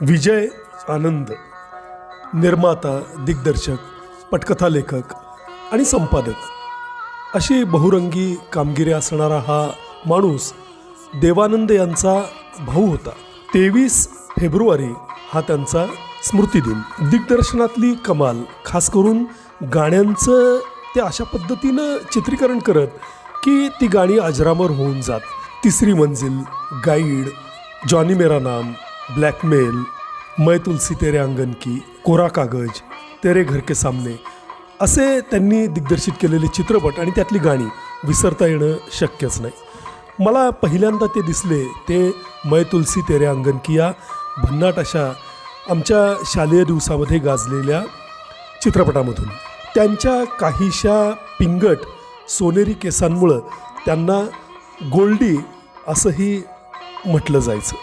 विजय आनंद निर्माता दिग्दर्शक पटकथा लेखक आणि संपादक. अशी बहुरंगी कामगिरी असणारा हा माणूस देवानंद यांचा भाऊ होता. तेवीस फेब्रुवारी हा त्यांचा स्मृतिदिन दिग्दर्शनातली कमाल खास करून गाण्यांचं ते अशा पद्धतीनं चित्रीकरण करत की ती गाणी अजरामर होऊन जात. तिसरी मंजिल गाईड जॉनी मेरा नाम ब्लॅकमेल मै तुलसी तेरे अंगण की कोरा कागज तेरे घर के सामने। असे त्यांनी दिग्दर्शित केलेले चित्रपट आणि त्यातली गाणी विसरता येणं शक्यच नाही. मला पहिल्यांदा ते दिसले ते मै तुलसी तेरे अंगण की या भन्नाट अशा आमच्या शालेय दिवसामध्ये गाजलेल्या चित्रपटामधून. त्यांच्या काहीशा पिंगट सोनेरी केसांमुळं त्यांना गोल्डी असंही म्हटलं जायचं.